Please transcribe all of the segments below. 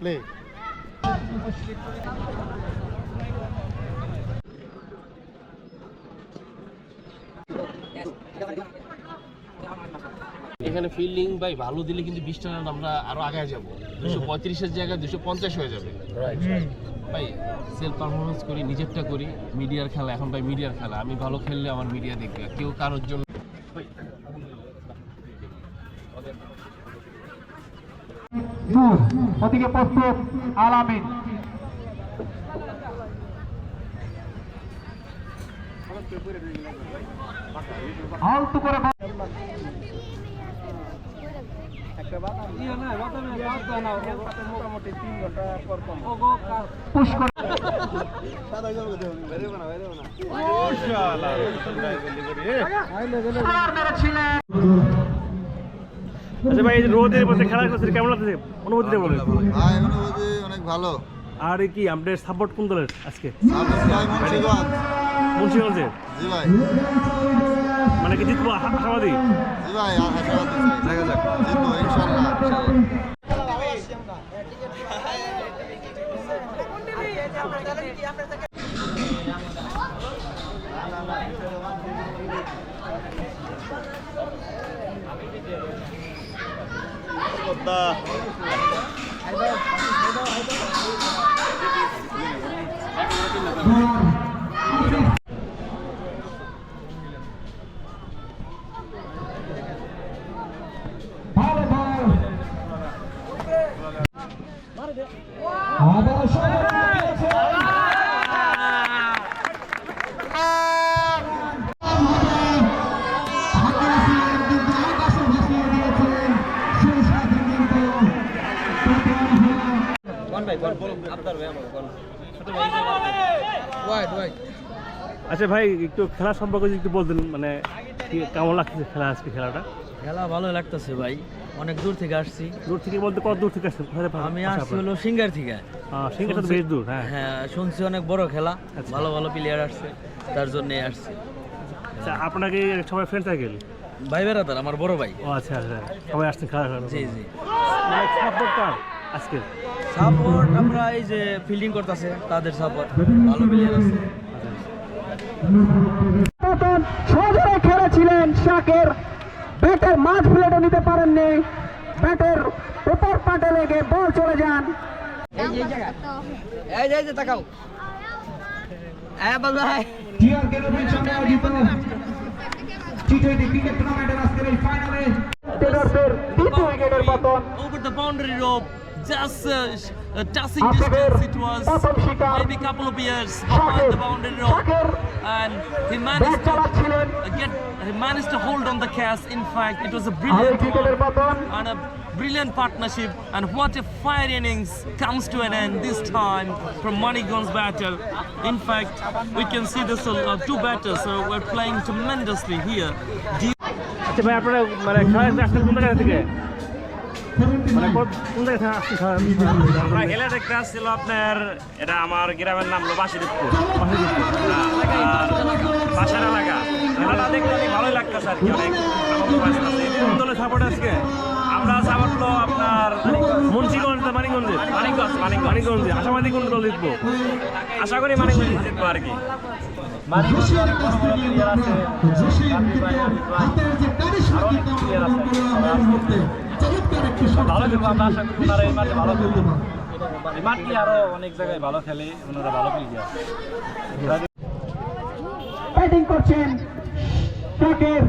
Play এখানে fielding ভাই ভালো দিলে কিন্তু বিশটা রান আমরা আরও আগে যাব। দুশো পঁয়ত্রিশের জায়গায় দুশো পঞ্চাশ হয়ে যাবে। ভাই সেলফ পারফরমেন্স করি নিজেরটা করি মিডিয়ার খেলা এখন ভাই মিডিয়ার খেলা। আমি ভালো খেললে আমার মিডিয়া দেখবে। কেউ কারোর জন্য ওদিকে প্রস্তুত আলামিন। আলতু করে পুশ করে। মেরেছিলেন। আচ্ছা ভাই এই রোদের মধ্যে খেলা করছেন কেমন লাগছে অনুভূতিটা বলেন। ভাই অনুভূতি অনেক ভালো। আর কি আপনাদের সাপোর্ট কোন দলের আজকে? মুন্সিগঞ্জ। জি ভাই। মানে কি জিতবো আশা- আশাবাদী? জি ভাই আশাবাদী দেখা যাক। জিতবো ইনশাল্লাহ ভালো বল আবার সময় আচ্ছা ভাই একটু খেলা সম্পর্কে যদি একটু বলতেন মানে কেমন লাগছে খেলা আজকে খেলাটা? খেলা ভালো লাগতেছে ভাই। অনেক দূর থেকে আসছি। দূর থেকে বলতে কত দূর থেকে আসছেন? আমি আসছি হলো সিঙ্গার থেকে। সিংহের তো বেশ দূর হ্যাঁ। হ্যাঁ শুনছি অনেক বড় খেলা। আচ্ছা। ভালো ভালো প্লেয়ার আসছে। তার জন্য আসছি। আচ্ছা আপনাকে সবাই ফ্রেন্ড সার্কেল ভাই বেড়া বেড়াতার আমার বড় ভাই। ও আচ্ছা আচ্ছা। সবাই আসছেন খেলা জি জি। মানে সাপোর্ট কার? আজকে? সাপোর্ট আমরা এই যে ফিল্ডিং করতেছে তাদের সাপোর্ট। ভালো প্লেয়ার আছে। পতন সজোরে খেলেছিলেন শাকের। ব্যাটের মাঝ প্লেটে নিতে পারেননি। ব্যাটের উপর পাটে লেগে বল চলে যান। এই যে এই যে তাকাও। হ্যাঁ ভাই। জিয়ার কেন্দ্রের সামনে আয়োজিত টি টোয়েন্টি ক্রিকেট টুর্নামেন্টের আজকের এই ফাইনালে দ্বিতীয় উইকেটের পতন over the boundary rope. Just uh, sh- uh, touching Asifir, distance, it was প্রথম শিকার। maybe a couple of years শাকের behind the boundary rope, শাকের and he bat managed to চালাচ্ছিলেন uh, get. He managed to hold on the cast. In fact, it was a আরো brilliant উইকেটের one পতন and a brilliant partnership. And what a fire innings comes to an end this time from Moneygun's battle. In fact, we can see this uh, two batters uh, were playing tremendously here. আচ্ছা ভাই আপনারা মানে খেলা আসছেন কোন জায়গা থেকে মানে কোন কোন জায়গা থেকে আসছেন খেলা আমরা খেলা দেখতে আসছিল আপনার এটা আমার গ্রামের নাম হলো বাসিদপুর বাসার এলাকা। খেলাটা দেখতে অনেক ভালোই লাগতেছে আর কি অনেক দলের সাপোর্ট আজকে। আমরা সাপোর্ট হলো আপনার মুন্সিগঞ্জ মানিকগঞ্জে? মানিকগঞ্জ মানিকগঞ্জ। মানিকগঞ্জে। আশাবাদী কোন দল জিতবো। আশা করি মানিকগঞ্জ জিতবো আর কি। ভালো খেলব আমরা আশা করি ওনারা এই মাঠে ভালো খেলব। এই মাঠটি আরও অনেক জায়গায় ভালো খেলে ওনারা ভালো প্লেয়ার ব্যাটিং করছেন শাকের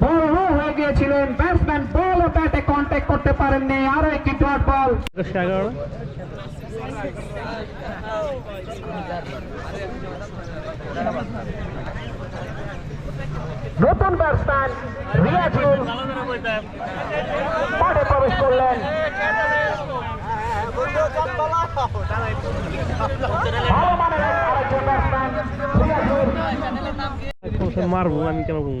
বল লো হয়ে গিয়েছিলেন ব্যাটসম্যান বল ও ব্যাটে কন্ট্যাক্ট করতে পারেননি। আরও একটি ডট বল নতুন ব্যাটসম্যান রিয়াজুল। মাঠে প্রবেশ করলেন। মারবো, আমি কেন করব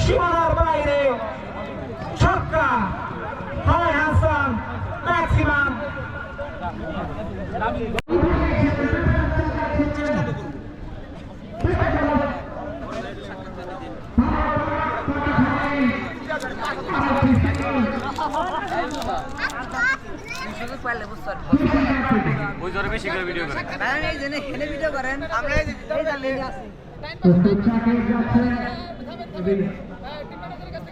সীমানার বাইরে ছক্কা হায় হাসান ম্যাক্সিমাম এটা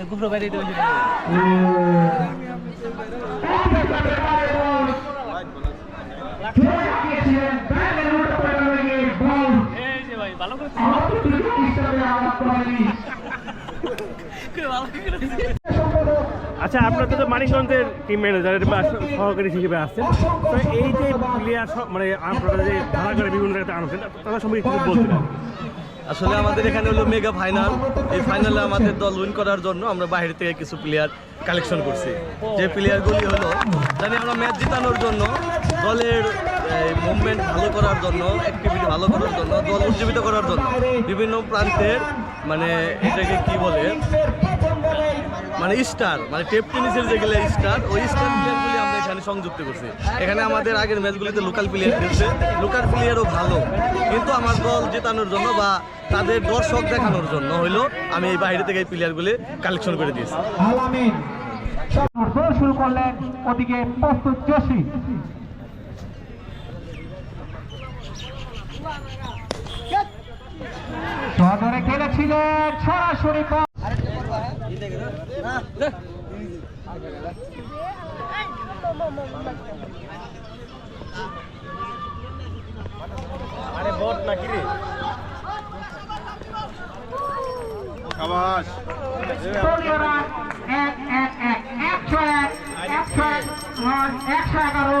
আমাদের গুফরো বাইরে আচ্ছা আপনারা তো মানিকগঞ্জের টিম ম্যানেজার বা সহকারী হিসেবে আসছেন তো এই যে প্লেয়ার মানে আপনারা যে ভাড়া করে বিভিন্ন জায়গাতে আনছেন তাদের সম্পর্কে কিছু বলছিলেন আসলে আমাদের এখানে হলো মেগা ফাইনাল এই ফাইনালে আমাদের দল উইন করার জন্য আমরা বাইরে থেকে কিছু প্লেয়ার কালেকশন করছি। যে প্লেয়ারগুলি হলো জানি আমরা ম্যাচ জিতানোর জন্য দলের মুভমেন্ট ভালো করার জন্য অ্যাক্টিভিটি ভালো করার জন্য দল উজ্জীবিত করার জন্য বিভিন্ন প্রান্তের মানে এটাকে কি বলে? মানে স্টার মানে টেপ টেনিসের যেগুলো স্টার ওই স্টার এখানে সংযুক্ত করছি এখানে আমাদের আগের ম্যাচগুলিতে লোকাল প্লেয়ার খেলছে লোকাল প্লেয়ারও ভালো কিন্তু আমার দল জেতানোর জন্য বা তাদের দর্শক দেখানোর জন্য হইল আমি এই বাইরে থেকে এই প্লেয়ারগুলি কালেকশন করে দিয়েছি শুরু করলেন ওদিকে প্রস্তুত সদরে খেলেছিলেন সরাসরি এক এক এক একশো এক একশো এক নয় একশো এগারো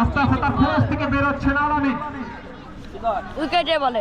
আস্তে আস্তে তার খোঁজ থেকে বেরোচ্ছেন আলামিন উইকেটে বলে।